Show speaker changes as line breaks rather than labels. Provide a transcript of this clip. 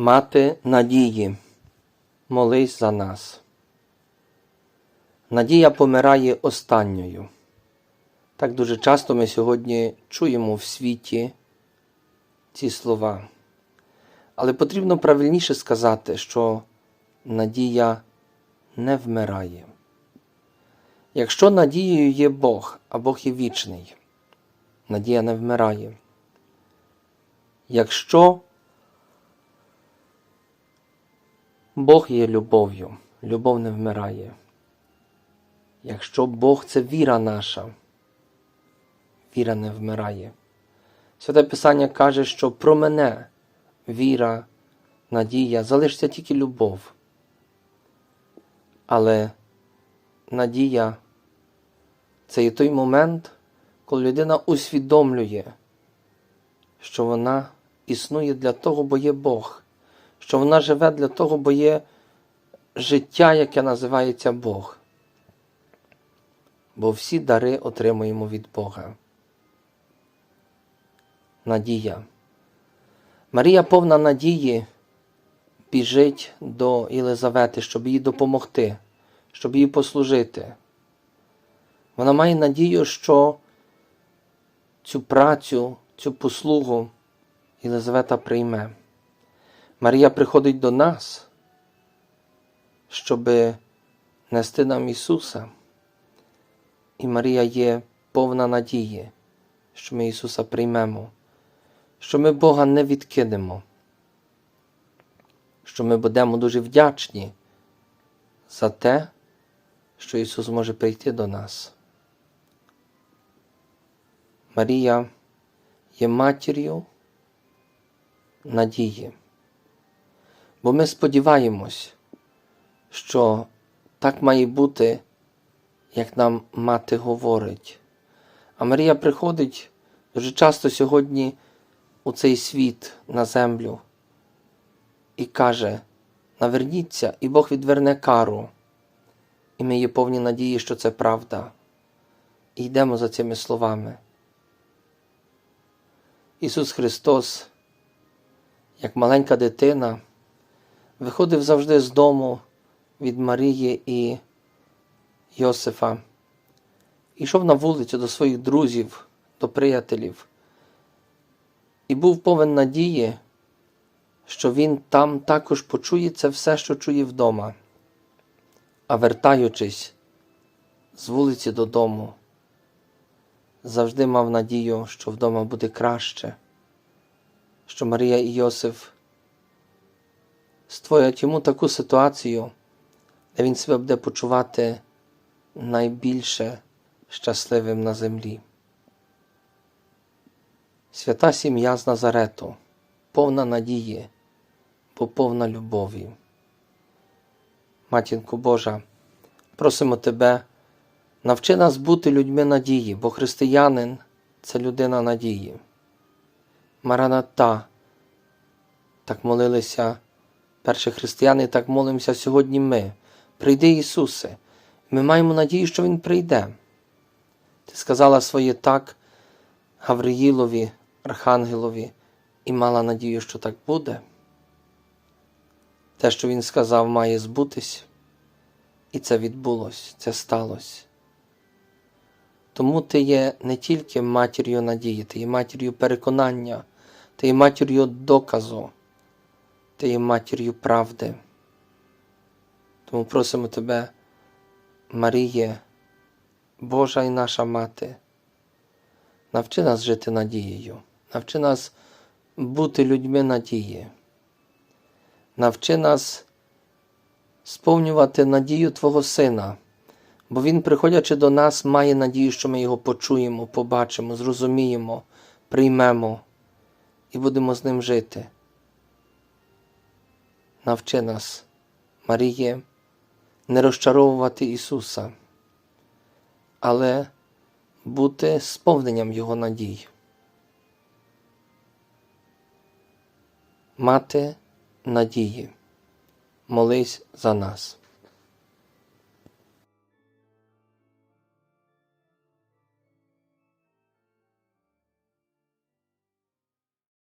Мати надії, молись за нас. Надія помирає останньою. Так дуже часто ми сьогодні чуємо в світі ці слова. Але потрібно правильніше сказати, що надія не вмирає. Якщо надією є Бог, а Бог є вічний, надія не вмирає. Якщо Бог є любов'ю, любов не вмирає. Якщо Бог це віра наша, віра не вмирає. Святе Писання каже, що про мене віра, надія, залишиться тільки любов. Але надія це і той момент, коли людина усвідомлює, що вона існує для того, бо є Бог, що вона живе для того, бо є життя, яке називається Бог. Бо всі дари отримуємо від Бога. Надія. Марія повна надії біжить до Єлизавети, щоб їй допомогти, щоб їй послужити. Вона має надію, що цю працю, цю послугу Єлизавета прийме. Марія приходить до нас, щоб нести нам Ісуса. І Марія є повна надії, що ми Ісуса приймемо, що ми Бога не відкинемо, що ми будемо дуже вдячні за те, що Ісус може прийти до нас. Марія є матір'ю надії, бо ми сподіваємось, що так має бути, як нам мати говорить. А Марія приходить дуже часто сьогодні у цей світ на землю і каже: наверніться, і Бог відверне кару. І ми є повні надії, що це правда. І йдемо за цими словами. Ісус Христос, як маленька дитина, виходив завжди з дому від Марії і Йосифа, ішов на вулицю до своїх друзів, до приятелів, і був повен надії, що він там також почує це все, що чує вдома. А вертаючись з вулиці додому, завжди мав надію, що вдома буде краще, що Марія і Йосиф створять йому таку ситуацію, де він себе буде почувати найбільше щасливим на землі. Свята сім'я з Назарету, повна надії, бо повна любові. Матінко Божа, просимо Тебе, навчи нас бути людьми надії, бо християнин це людина надії. Мараната, так молилися перші християни, так молимося сьогодні ми. Прийди, Ісусе, ми маємо надію, що Він прийде. Ти сказала своє так Гавриїлові, Архангелові, і мала надію, що так буде. Те, що він сказав, має збутись, і це відбулось, це сталося. Тому ти є не тільки матір'ю надії, ти є матір'ю переконання, ти є матір'ю доказу, ти є матір'ю правди. Тому просимо тебе, Маріє, Божа і наша мати, навчи нас жити надією, навчи нас бути людьми надії. Навчи нас сповнювати надію Твого Сина, бо Він, приходячи до нас, має надію, що ми його почуємо, побачимо, зрозуміємо, приймемо і будемо з ним жити. Навчи нас, Маріє, не розчаровувати Ісуса, але бути сповненням Його надій. Мати надії, молись за нас.